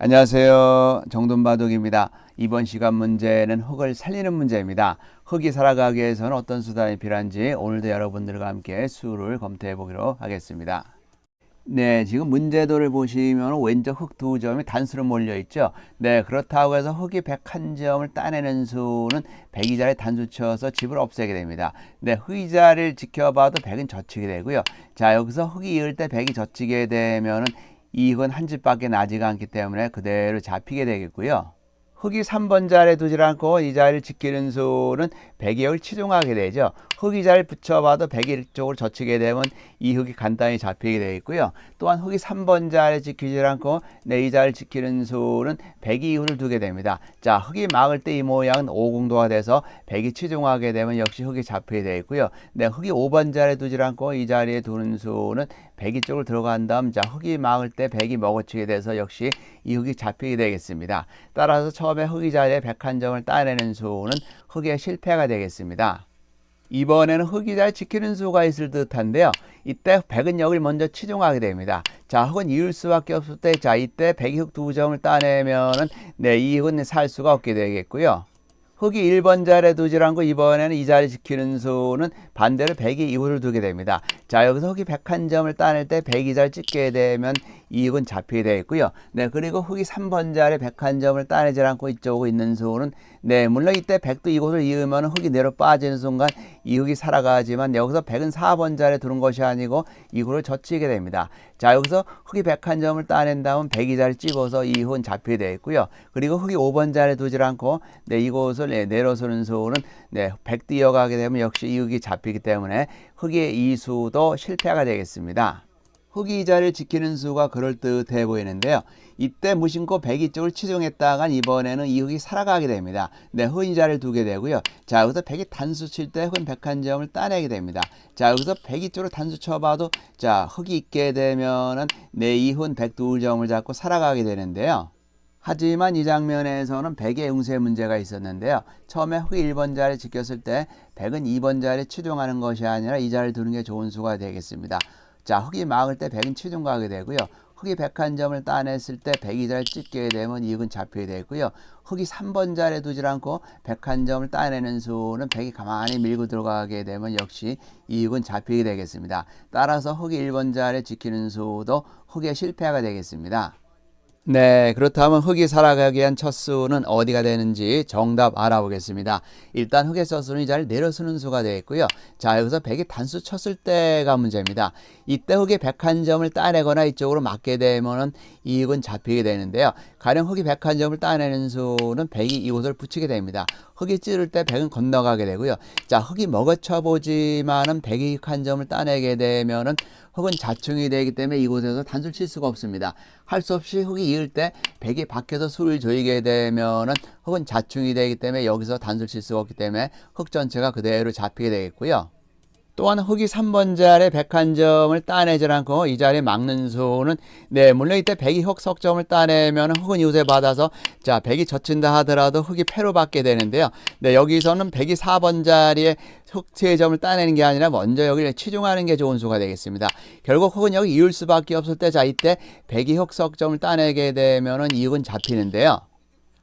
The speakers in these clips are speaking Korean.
안녕하세요. 정돈바둑입니다. 이번 시간 문제는 흙을 살리는 문제입니다. 흙이 살아가기 위해서는 어떤 수단이 필요한지 오늘도 여러분들과 함께 수를 검토해 보기로 하겠습니다. 네, 지금 문제도를 보시면 왼쪽 흙 두 점이 단수로 몰려 있죠. 네, 그렇다고 해서 흙이 101점을 따내는 수는 102자리 단수 쳐서 집을 없애게 됩니다. 네, 흙이 자리를 지켜봐도 100은 젖히게 되고요. 자, 여기서 흙이 이을 때 100이 젖히게 되면은 이익은 한 집밖에 나지가 않기 때문에 그대로 잡히게 되겠고요. 흙이 3번 자리에 두질 않고 이 자리를 지키는 수는 100을 치중하게 되죠. 흙이 자리를 붙여봐도 100일 쪽으로 젖히게 되면 이 흙이 간단히 잡히게 되겠고요. 또한 흙이 3번 자리에 지키질 않고 내이 자리를 지키는 수는 100 이후를 두게 됩니다. 자, 흙이 막을 때 이 모양은 5공도가 돼서 100이 치중하게 되면 역시 흙이 잡히게 되겠고요. 네, 흙이 5번 자리에 두질 않고 이 자리에 두는 수는 100이 쪽으로 들어간 다음 자, 흙이 막을 때 100이 먹어치게 돼서 역시 이 흙이 잡히게 되겠습니다. 따라서 처 흙이 자리에 101점을 따내는 수는 흙의 실패가 되겠습니다. 이번에는 잘 지키는 수가 있을 듯한데요. 이때 100은 여기를 먼저 치중하게 됩니다. 자, 흙은 이을 수밖에 없을 때, 자, 이때 100이 흙두 점을 따내면은, 네, 이 흙은 살 수가 없게 되겠고요. 흙이 1번 자리에 두질 않고 이번에는 이 자리 지키는 수는 반대로 100이 이후를 두게 됩니다. 자, 여기서 흙이 101점을 따낼 때 100이 잘 찍게 되면 이익은 잡히게 되어 있고요. 네, 그리고 흙이 3번 자리 101점을 따내지 않고 이쪽으로 있는 수는 네, 물론 이때 100도 이곳을 이으면 흙이 내려 빠지는 순간 이 흙이 살아가지만 여기서 100은 4번 자리에 두는 것이 아니고 이후를 젖히게 됩니다. 자, 여기서 흙이 101점을 따낸 다음 102 자리 찍어서 이 흙은 잡히게 되어 있고요. 그리고 흙이 5번 자리에 두질 않고 네, 이곳을 네, 내려서는 수는 네, 100도 이어가게 되면 역시 이 흙이 잡히기 때문에 흙의 이수도 실패가 되겠습니다. 자리를 지키는 수가 그럴듯해 보이는데요. 이때 무심코 백이 쪽을 치중했다간 이번에는 이 흙이 살아가게 됩니다. 네, 흙이 자리를 두게 되고요. 자, 여기서 백이 단수 칠때 흙은 백한 점을 따내게 됩니다. 자, 여기서 백이 쪽으로 단수 쳐봐도 자, 흙이 있게 되면은 네, 이훈 백두 점을 잡고 살아가게 되는데요. 하지만 이 장면에서는 백의 응세 문제가 있었는데요. 처음에 흙이 1번 자리 지켰을 때 백은 2번 자리에 치중하는 것이 아니라 이 자리를 두는 게 좋은 수가 되겠습니다. 자, 흙이 막을 때 100은 치중 가게 되고요. 흙이 101점을 따냈을 때 102자를 찍게 되면 이익은 잡히게 되고요. 흙이 3번 자리에 두질 않고 101점을 따내는 수는 100이 가만히 밀고 들어가게 되면 역시 이익은 잡히게 되겠습니다. 따라서 흙이 1번 자리에 지키는 수도 흙의 실패가 되겠습니다. 네, 그렇다면 흙이 살아가기 위한 첫 수는 어디가 되는지 정답 알아보겠습니다. 일단 흙의 첫 수는 이 자리를 내려쓰는 수가 되겠고요. 자, 여기서 100이 단수 쳤을 때가 문제입니다. 이때 흙이 101점을 따내거나 이쪽으로 맞게 되면은 이익은 잡히게 되는데요. 가령 흙이 101점을 따내는 수는 100이 이곳을 붙이게 됩니다. 흙이 찌를 때 100은 건너가게 되고요. 자, 흙이 먹어쳐 보지만은 100이 한 점을 따내게 되면은 흙은 자충이 되기 때문에 이곳에서 단술 칠 수가 없습니다. 할 수 없이 흙이 이을 때 백이 밖에서 술을 조이게 되면은 흙은 자충이 되기 때문에 여기서 단술 칠 수가 없기 때문에 흙 전체가 그대로 잡히게 되겠고요. 또한 흙이 3번 자리에 101점을 따내지 않고 이 자리에 막는 수는 네 물론 이때 백이 흙 석점을 따내면 흙은 이웃에 받아서 자 백이 젖힌다 하더라도 흙이 패로 받게 되는데요. 네 여기서는 백이 4번 자리에 흙 3점을 따내는 게 아니라 먼저 여기를 치중하는 게 좋은 수가 되겠습니다. 결국 흙은 여기 이을 수밖에 없을 때 자 이때 백이 흙 석점을 따내게 되면은 이익은 잡히는데요.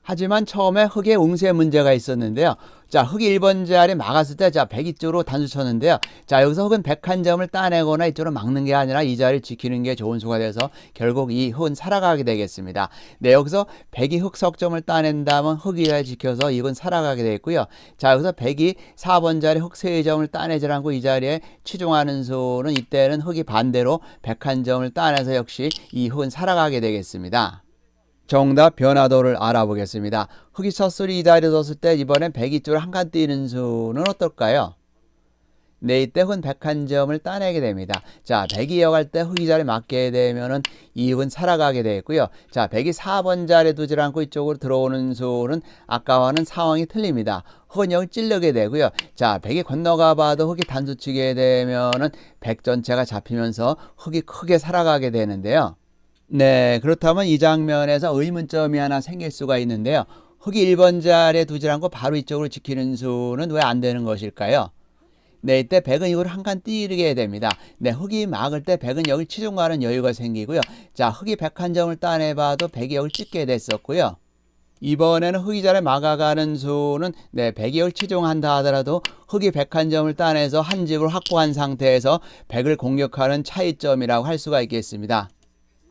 하지만 처음에 흙의 웅세 문제가 있었는데요. 자, 흙이 1번 자리 막았을 때, 자, 100 이쪽으로 단수 쳤는데요. 자, 여기서 흙은 101점을 따내거나 이쪽으로 막는 게 아니라 이 자리를 지키는 게 좋은 수가 돼서 결국 이 흙은 살아가게 되겠습니다. 네, 여기서 100이 흙 석점을 따낸다면 흙이 잘 지켜서 이건 살아가게 되겠고요. 자, 여기서 100이 4번 자리 흙 3점을 따내지 않고 이 자리에 치중하는 수는 이때는 흙이 반대로 101점을 따내서 역시 이 흙은 살아가게 되겠습니다. 정답 변화도를 알아보겠습니다. 흑이 첫술이 이 자리에 뒀을 때 이번엔 102줄 한칸 뛰는 수는 어떨까요? 네, 이때 흑은 101점을 따내게 됩니다. 자, 100이 이어갈 때 흑이 자리 맞게 되면은 이흑은 살아가게 되겠고요. 자, 100이 4번 자리에 두질 않고 이쪽으로 들어오는 수는 아까와는 상황이 틀립니다. 흑은 여기 찔르게 되고요. 자, 100이 건너가 봐도 흑이 단수치게 되면은 100 전체가 잡히면서 흑이 크게 살아가게 되는데요. 네, 그렇다면 이 장면에서 의문점이 하나 생길 수가 있는데요. 흙이 1번 자리에 두지 않고 바로 이쪽으로 지키는 수는 왜 안 되는 것일까요? 네, 이때 백은 이걸 한칸 띄게 됩니다. 네, 흑이 막을 때 백은 여기 치중 가는 여유가 생기고요. 자, 흑이 백 한 점을 따내봐도 백이 여기 찍게 됐었고요. 이번에는 흑이 자리 막아가는 수는 네, 백이 여기 치중한다 하더라도 흑이 백 한 점을 따내서 한 집을 확보한 상태에서 백을 공격하는 차이점이라고 할 수가 있겠습니다.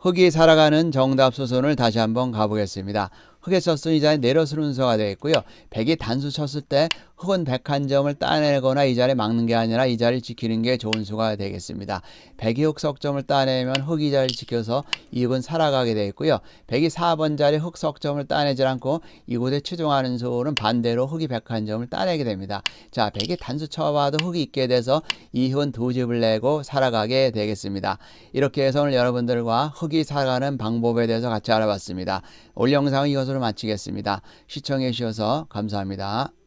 흑이 살아가는 정답 수순을 다시 한번 가보겠습니다. 흑의 첫순 이 자리에 내려 순서가 되어 있고요. 백이 단수 쳤을 때 흑은 백한 점을 따내거나 이 자리에 막는 게 아니라 이 자리를 지키는 게 좋은 수가 되겠습니다. 백이 흑 석점을 따내면 흑이 자리를 지켜서 이흑은 살아가게 되어 있고요. 백이 4번 자리 흑 석점을 따내지 않고 이곳에 치중하는 수는 반대로 흑이 백한 점을 따내게 됩니다. 자, 백이 단수 쳐봐도 흑이 있게 돼서 이흑은 두 집을 내고 살아가게 되겠습니다. 이렇게 해서 오늘 여러분들과 흑이 살아가는 방법에 대해서 같이 알아봤습니다. 올 영상은 이것으로 마치겠습니다. 시청해 주셔서 감사합니다.